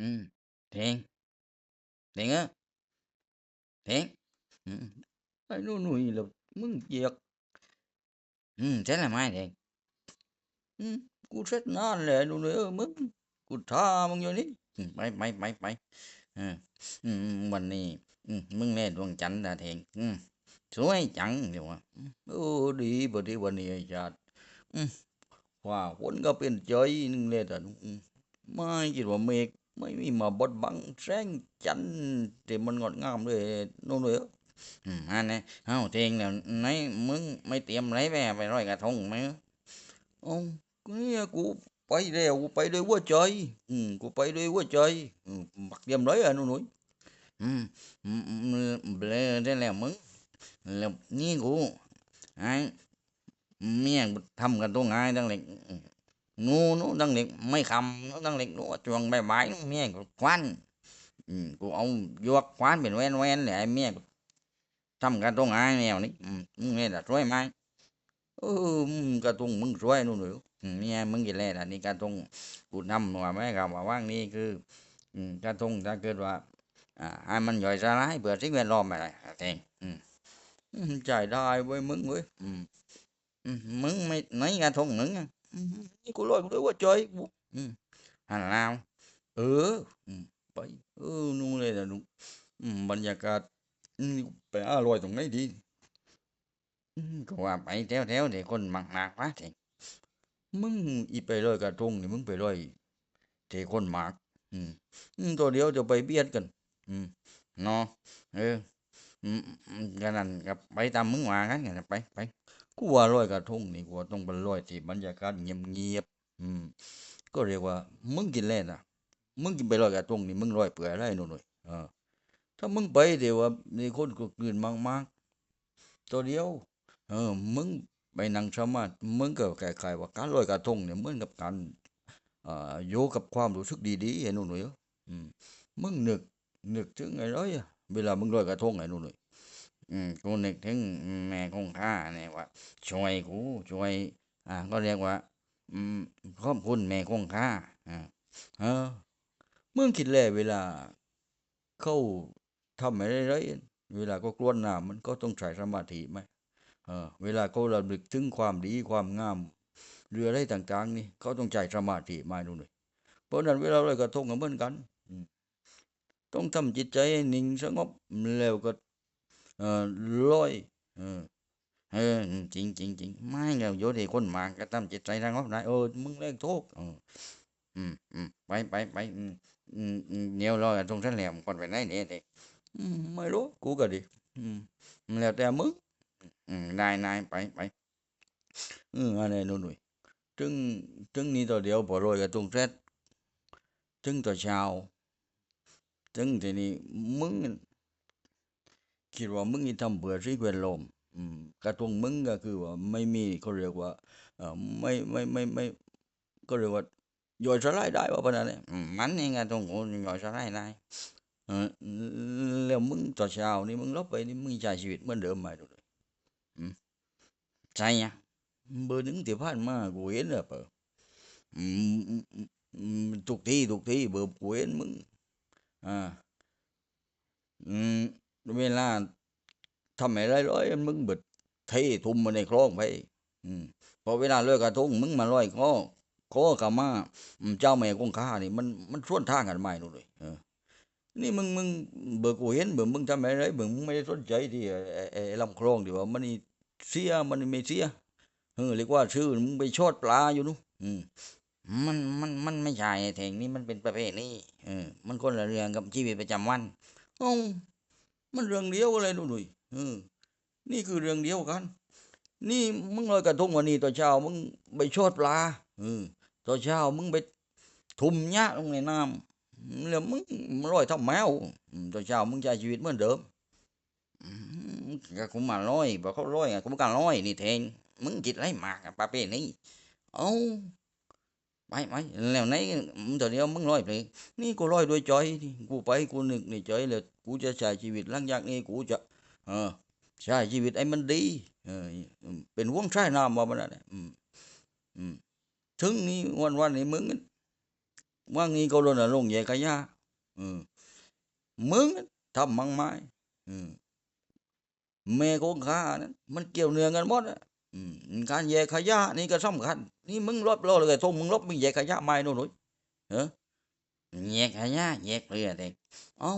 อืมเทงเทงเอ้อเทงอืมไอ้หนูหนุ่ยแล้วมึงเหยียกอืมเสร็จแล้วไหมเทงอืมกูเสร็จนานแล้วหนูหนุ่ ยเออมึงกูท้ามึงอยู่นี่อืมไปไปไปไปเอออืมอืมวันนี้อืมมึงแน่ดวงจันทร์เทงอืมสวยจังเดี๋ยมเออดีบ่ดีวันนี้ไอ้ชาติอืมว่าฝนก็เป็นใจนึงามฆไม่มีมาบดบังแสงจันทร์ที่มันงดงามเลยโน่นเลยอืมอันนี้เอ้าเทงแล้วไหนมึงไม่เตรียมไรไปไปร้อยกระทงไหมโอ้เนี่ยกูไปแล้วกูไปด้วยหัวใจอืมกูไปด้วยหัวใจอืมมักเตรียมไรอะนุ่ยอืมอืมอืมเบลอได้แล้วมึงแล้วนี่กูไอ้เมียทำกันตัวง่ายตั้งเล็ก นูนูตั้งเล็กไม่คำนูตั้งเล็กนูจวงใบไม้เมียกูควันอืมกูเอายวกควันเป็นแว่นแว่นเลยเมียกูทำกันตัวง่ายแนวนี้อืมมึงเนี่ยจะช่วยไหมเออมึงกระตุงมึงช่วยนู่นหรืออืมเนี่ยมึงกินแล้วนนี้กระตุงกูนำว่าไม่กับว่าว่างนี่คืออืกระตุงถ้าเกิดว่าอ่าให้มันย่อยสลายเผื่อสิ่งแวดล้อมอะไรเองอืมอืมจ่ายได้เว้ยมึงเว้ยอืมมึงไม่ไหนกระทงมึงอะ นี่กูลอยกูด้วยว่าใจกูอืมหันลาวเออไปเออนู่นเลยนะนู่มบรรยากาศไปอร่อยตรงไหนดีก็ว่าไปแถวแถวเด็กคนมากมากวะเองมึงอีไปลอยกระทงนี่มึงไปลอยเทคนมากอืมตัวเดียวจะไปเบียดกัน อืมเนาะเออกันนั่นกับไปตามมึงว่ากันกันไปไป กูว่าลอยกระทงนี่กูว่าต้องเป็นลอยที่บรรยากาศเงียบเงียบๆอืม ก็เรียกว่า มึงกินแล้วนะมึงกินไปลอยกระทงนี่มึงลอยเปื่อยอะไรหนูหน่อยเออถ้ามึงไปเดี๋ยวว่ามีคนก็กลืนมากๆตัวเดียว เออ มึงไปนั่งสมาธิมึงก็คล้ายๆว่าการลอยกระทงเนี่ยเหมือนกับการเอ่ออยู่กับความรู้สึกดีๆไอ้หนูหน่อยอืมมึงนึกนึกถึงไอ้ร้อยเวลามึงลอยกระทงไอ้นู่นเลย อืมกูนึกถึงแม่คงค่าเนี่ยว่า ช่วยกูช่วย อ่า ก็เรียกว่า อืมขอบคุณแม่คงค่าอ่าเออมึงคิดแล้วเวลา เข้าทำอะไรไรเวลาก็กรวนน้ำมันก็ต้องใช้สมาธิไหมเออ เวลาเขาระลึกถึงความดีความงามเรืออะไรต่าง ๆ นี่เขาต้องใจสมาธิมาดูหน่อยเพราะนั้นเวลาลอยกระทงก็เหมือนกันต้องทำจิตใจให้นิ่งสงบแล้วก็ เออลอยเออเออจริงจริงจริงไม่เงาโยที่คนมาก็ทำจิตใจสงบได้เออมึงเล่นทุกข์เอออืมอืมไปไปไปอืมอืมอืมเดี๋ คิดว่ามึงนี่ทำเบื่อสิ่งแวดล้อมอืมกระทงมึงก็คือว่าไม่มีเขาเรียกว่าเอ่อไม่ไม่ไม่ไม่ก็เรียกว่าย่อยสลายได้ว่าปานนั้นเนี่ยอืมมันเองกระทงกูย่อยสลายได้เออแล้วมึงต่อเช้านี่มึงลบไปนี่มึงใช้ชีวิตเหมือนเดิมไหมดูเลยอืมใช่ยังเบอร์หนึ่งที่ผ่านมากูเห็นแล้วเปล่าอืมทุกที่ทุกที่เบอร์กูเห็นมึงอ่าอืม เวลาทำอะไรร้อยมึงเบิดเททุ่มมาในคลองไปอืมพอเวลาเลิกกระทงมึงมาลอยคอคอกับมาเจ้าแม่คงค่านี่มันมันส่วนทางกันไม่นู่นเลยเออนี่มึงมึงเบิกกูเห็นเบิกมึงทำอะไรเบิกมึงไม่ได้สนใจที่ไอ้ไอ้ลำคลองที่ว่ามันนี่เสียมันมีไม่เสียเออเรียกว่าชื่อมึงไปชดปลาอยู่นู้นอืมมันมันมันไม่ใช่แทงนี่มันเป็นประเภทนี้เออมันคนละเรื่องกับชีวิตประจำวันอ มันเรื่องเดียวกันเลยดูหนุ่ยเออนี่คือเรื่องเดียวกัน นี่มึงลอยกระทงวันนี้ตอนเช้ามึงไปชดปลาเออตอนเช้ามึงไปทุ่มหญ้าลงในน้ำแล้วมึงลอยเท่าแมวตอนเช้ามึงใช้ชีวิตเหมือนเดิมอืมก็กูมาลอยบอกเขาลอยไงกูไม่กล้าลอยนี่แทงมึงจิตไรมากประเภทนี้เอ้า ไปไปแล้วไหนมึงตอนเดียวมึงลอยไปนี่กูลอยด้วยใจนี่กูไปกูนึกในใจเลยกูจะใช้ชีวิตหลังจากนี้กูจะเออใช้ชีวิตไอ้มันดีเออเป็นวงใช้น้ำว่ามันนั่นแหละอืมอืมถึงนี่วันวันนี้มึงว่างี้ก็รณรงค์แยกขยะอืมมึงทำมังไม้อืมแม่ของข้านั้นมันเกี่ยวเนื่องกันหมดอะ การแยกขยะนี่ก็สำคัญนี่มึงลบโลเลยทงมึงลบมึงแยกขยะไม่นู่นหนุ่ยเออแยกขยะแยกเลยเด็กเอา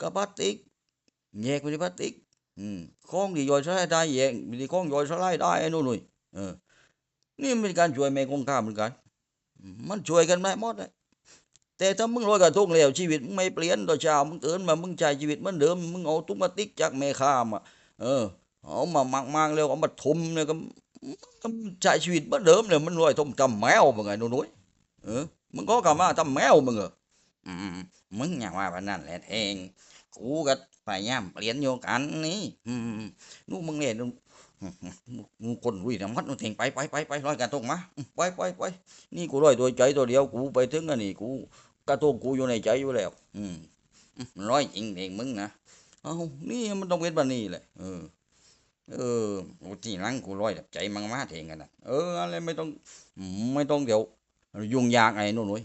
กระพลาสติกแยกไปที่พลาสติกอืมของที่ย่อยสลายได้แยกมีของย่อยสลายได้ไอ้นู่นนุ่ยเออ นี่เป็นการช่วยแม่คงข้าเหมือนกัน มันช่วยกันได้หมดเลยแต่ถ้ามึงลอยกระทงแล้วชีวิตมึงไม่เปลี่ยนต่อช้ามึงตื่นมามึงใช้ชีวิตเหมือนเดิมมึงเอาตุ้งมาติ๊กจากแม่ข้ามาเออ เอามามากๆแล้วเอามาทุมเนี่ยก็ก็ใช้ชีวิตเหมือนเดิมเลยมันลอยทมจำแมวมึงไงนู่นนุ่ยเออมึงก็กลับมาจำแมวมึงเหรออืมมึงอย่าว่าแบบนั้นแหละเทงกูก็พยายามเปลี่ยนอยู่กันนี่อืมนู่มึงเนี่ยงูคนวิ่งมัดนู่นเถงไปไปไปไปลอยกระทงมาไปไปไปนี่กูลอยตัวใจตัวเดียวกูไปถึงอันนี้กูกระทงกูอยู่ในใจอยู่แล้ว อืมอืมมันร้อยจริงเองมึงนะเอ้านี่มันต้องเป็นแบบนี้แหละ เออโอ้ที่หลังกูลอยแบบใจมังมาเองกันนะเอออะไรไม่ต้องไม่ต้องเดี๋ยวยุ่งยากไอ้นู่นนุ้ย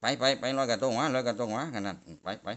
ไปไปไปลอยกระทงมาลอยกระทงวะกันนั่นไปไป